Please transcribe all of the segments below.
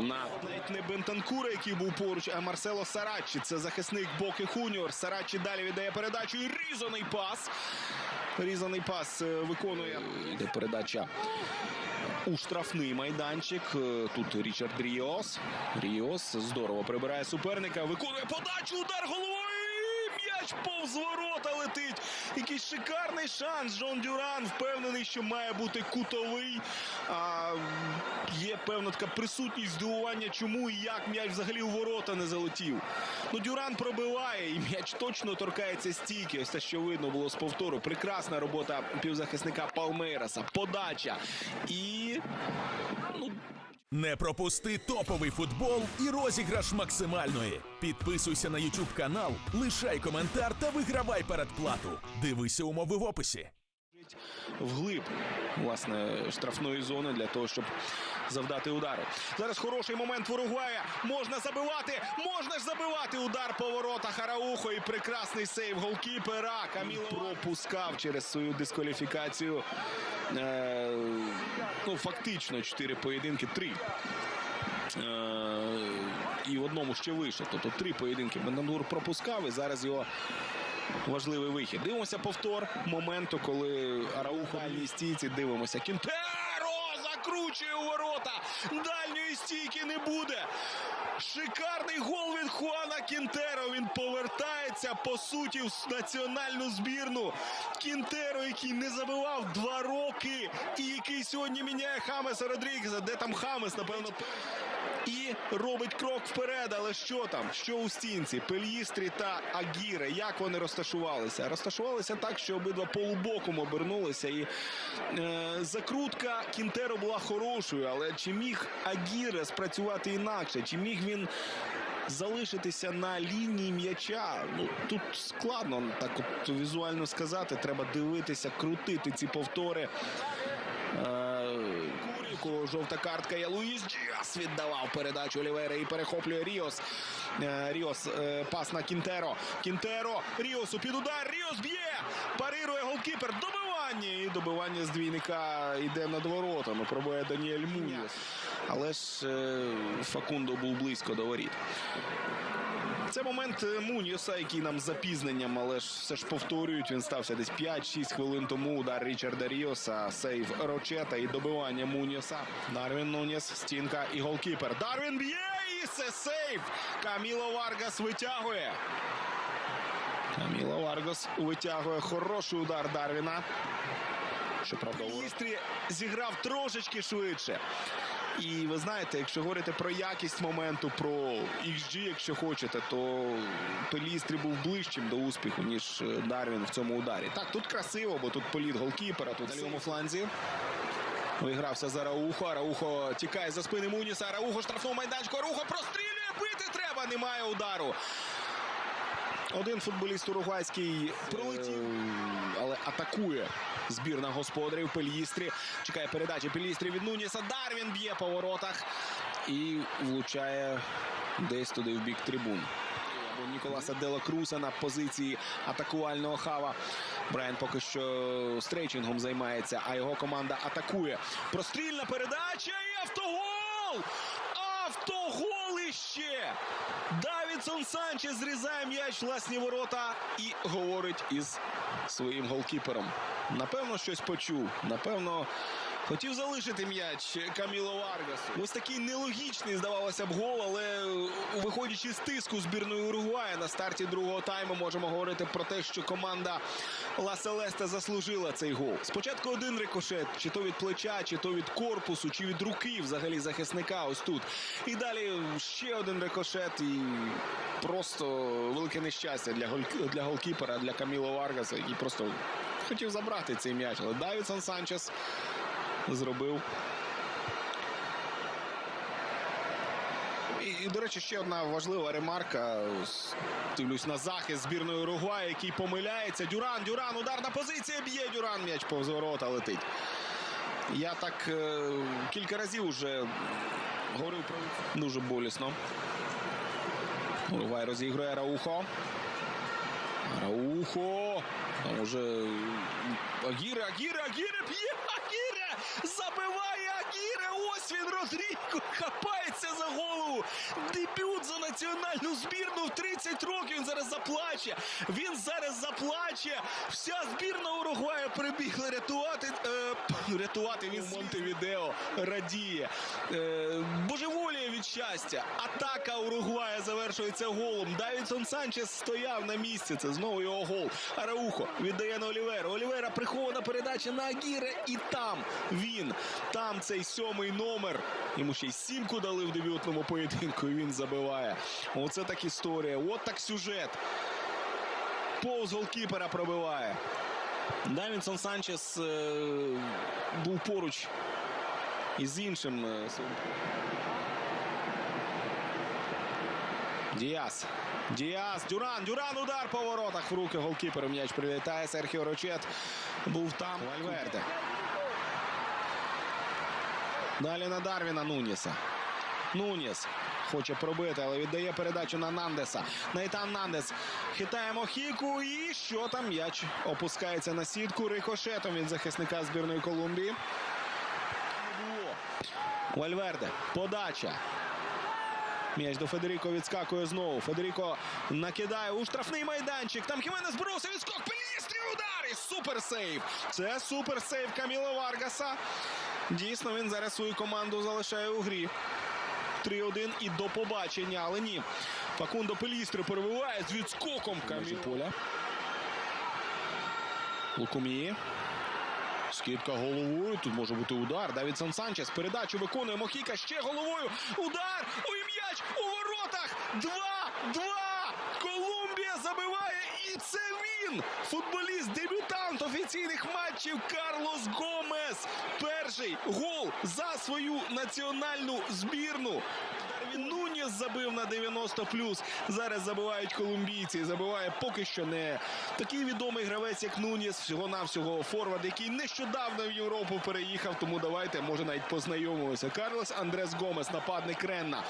на Навіть не Бентанкура, який був поруч, а Марсело Сарачі. Це захисник Боки Хуніор. Сарачі далі віддає передачу і різаний пас. Різаний пас е, виконує. Йде передача у штрафний майданчик. Е, Тут Річард Ріос. Ріос здорово прибирає суперника. Виконує подачу, удар головою. М'яч повз ворота летить. Якийсь шикарний шанс. Жон Дюран впевнений, що має бути кутовий. А, є певна така присутність здивування, чому і як м'яч взагалі у ворота не залетів. Ну, Дюран пробиває, і м'яч точно торкається стійки. Ось те, що видно було з повтору. Прекрасна робота півзахисника Палмейраса. Подача. І ну, Не пропусти топовий футбол і розіграш максимальної. Підписуйся на YouTube канал, лишай коментар та вигравай передплату. Дивися умови в описі. Вглиб власне штрафної зони для того, щоб завдати удару. Зараз хороший момент в Уругвая. Можна забивати, можна ж забивати удар по воротах Араухо і прекрасний сейв голкіпера. Каміло пропускав через свою дискваліфікацію. Е, ну, фактично, чотири поєдинки, три. Е, і в одному ще вийшов. Тобто три поєдинки Бендамур пропускав і зараз його важливий вихід. Дивимося повтор моменту, коли Араухо в стійці. Дивимося. Кінтеро закручує у ворота. Дальньої стійки не буде. Шикарний гол від Хуана Кінтеро. Він повертається по суті в національну збірну. Кінтеро, який не забивав два роки, і який сьогодні міняє Хамеса Родрігеса. Де там Хамес, напевно. І робить крок вперед. Але що там? Що у стінці? Пельїстрі та Агіре. Як вони розташувалися? Розташувалися так, що обидва полубоком обернулися. І е, закрутка Кінтеро була хорошою. Але чи міг Агіре спрацювати інакше? Чи міг він залишитися на лінії м'яча? Ну тут складно так от візуально сказати. Треба дивитися, крутити ці повтори. Е, Куріку, жовта картка є Луїс Діас віддавав передачу Олівера і перехоплює Ріос. Е, Ріос е, пас на Кінтеро. Кінтеро Ріосу під удар. Ріос б'є. Парирує голкіпер. Добивання. І добивання з двійника йде над воротами. Пробує Даніель Муніос. Але ж е, Факундо був близько до воріт. Це момент е, Муньоса, який нам з запізненням, але ж все ж повторюють. Він стався десь 5-6 хвилин тому. Удар Річарда Ріоса, сейв Рочета і добивання Муньоса. Дарвін Нуніс, стінка і голкіпер. Дарвін б'є і це сейв. Каміло Варгас витягує. Каміло Варгас витягує хороший удар Дарвіна. Істрі зіграв трошечки швидше. І ви знаєте, якщо говорити про якість моменту, про XG, якщо хочете, то, то Лістрі був ближчим до успіху, ніж е, Дарвін в цьому ударі. Так, тут красиво, бо тут політ голкіпера, тут на лівому фланзі. Вигрався за Раухо. Раухо тікає за спини Муніса. Раухо штрафного майданчика. Раухо прострілює, бити треба. Немає удару. Один футболіст уругвайський пролетів, але атакує збірна господарів Пельїстрі. Чекає передачі Пельїстрі від Нуніса. Дарвін б'є по воротах і влучає десь туди в бік трибун. Ніколаса Дела Круса на позиції атакувального хава. Брайан поки що стрейчингом займається, а його команда атакує. Прострільна передача і автогол! Автоголище! Давідсон Санчес зрізає м'яч власні ворота і говорить із своїм голкіпером. Напевно, щось почув. Напевно, хотів залишити м'яч Каміло Варгасу. Ось такий нелогічний, здавалося б, гол, але е, виходячи з тиску збірної Уругвая на старті другого тайму, можемо говорити про те, що команда Ла Селеста заслужила цей гол. Спочатку один рикошет, чи то від плеча, чи то від корпусу, чи від руки взагалі захисника. Ось тут. І далі ще один рикошет, і просто велике нещастя для голь- для голкіпера, для Каміло Варгаса, який просто хотів забрати цей м'яч. Але Давідсон Санчес зробив. І, і, до речі, ще одна важлива ремарка. Дивлюсь на захист збірної Уругваю, який помиляється. Дюран, Дюран, ударна позиція б'є Дюран. М'яч повз ворота летить. Я так е, кілька разів вже говорив про дуже болісно. Уругвай розігрує Раухо. Раухо. Там уже Агіре, Агіре, Агіре б'є! Забиває Агіре. Ось він Родріго. Хапається за голову. Дебют за національну збірну в 30 років. Він зараз заплаче. Він зараз заплаче. Вся збірна Уругвая прибігла рятувати. Е, рятувати він Монтевідео радіє. Е, божеволіє від щастя. Атака Уругвая завершується голом. Давідсон Санчес стояв на місці. Це знову його гол. Араухо віддає на Олівера. Олівера прихована передача на Агіре. І там він. Там цей сьомий номер. Йому ще й сімку дали в дебютному поєдинку. І він забиває. Оце так історія. От так сюжет. Повз голкіпера пробиває. Давінсон Санчес е, був поруч із іншим. е, своїм Діас. Діас. Дюран. Дюран. Удар по воротах в руки голкіперу. М'яч прилітає. Серхіо Рочет був там. Вальверде. Далі на Дарвіна Нуніса. Нуніс хоче пробити, але віддає передачу на Нандеса. Нейтан Нандес хитає Мохіку. І що там? М'яч опускається на сітку рикошетом від захисника збірної Колумбії. Вальверде. Подача. М'яч до Федеріко відскакує знову. Федеріко накидає у штрафний майданчик. Там Хіменес боровся відскок. Пелістрі удар! І суперсейв. Це суперсейв Каміло Варгаса. Дійсно, він зараз свою команду залишає у грі. 3-1 і до побачення, але ні. Факундо Пелістри перебиває з відскоком Каміло. поля. Лукумії. Скидка головою. Тут може бути удар. Давідсон Санчес. Передачу виконує Мохіка. Ще головою. Удар! Ой, м'яч у воротах. 2-2. Колумбія забиває. І це він. Футболіст, дебютант офіційних Карлос Гомес. Перший гол за свою національну збірну. Нуніс забив на 90 Зараз забивають колумбійці. Забиває поки що не такий відомий гравець, як Нуніс. Всього-навсього форвард, який нещодавно в Європу переїхав. Тому давайте, може, навіть познайомимося. Карлос Андрес Гомес, нападник Ренна.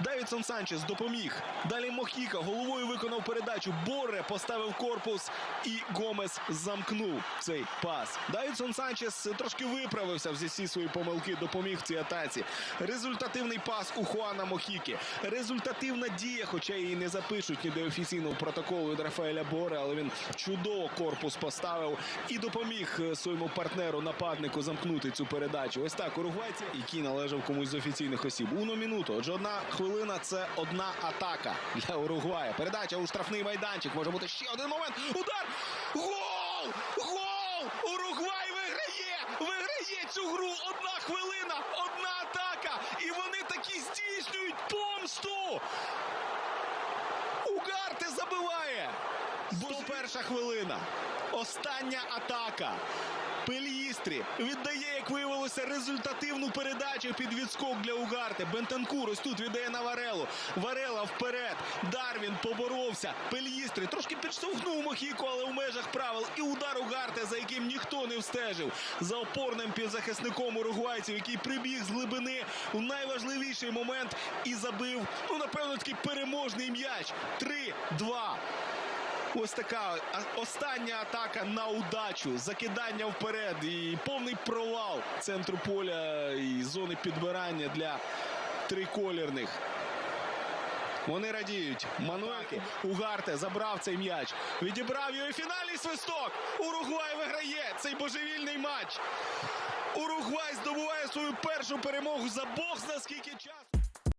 Давідсон Санчес допоміг. Далі Мохіка головою виконав передачу. Боре поставив корпус і Гомес замкнув цей пас. Давідсон Санчес трошки виправився всі всі свої помилки, допоміг в цій атаці. Результативний пас у Хуана Мохіки. Результативна дія, хоча її не запишуть ніде офіційно в протоколу від Рафаеля Боре, але він чудово корпус поставив і допоміг е, своєму партнеру, нападнику замкнути цю передачу. Ось так уругвайці, який належав комусь з офіційних осіб. Уно минуту. Отже, одна хвилина це одна атака для Уругвая. Передача у штрафний майданчик. Може бути ще один момент. Удар! Гол! Гол! Уругвай виграє! Виграє цю гру! Одна хвилина, одна атака! І вони таки здійснюють помсту! Угарте забиває! 101 хвилина. Остання атака. Пельїстрі віддає, як виявилося, результативну передачу під відскок для Угарти. Бентенкур ось тут віддає на Варелу. Варела вперед. Дарвін поборовся. Пельїстрі трошки підштовхнув Мохіко, але в межах правил. І удар Угарте, за яким ніхто не встежив. За опорним півзахисником уругвайців, який прибіг з глибини у найважливіший момент і забив. Ну, напевно, такий переможний м'яч. 3-2. Ось така остання атака на удачу, закидання вперед і повний провал центру поля і зони підбирання для триколірних. Вони радіють. Мануельки Угарте забрав цей м'яч. Відібрав його і фінальний свисток. Уругвай виграє цей божевільний матч. Уругвай здобуває свою першу перемогу за бог за скільки часу.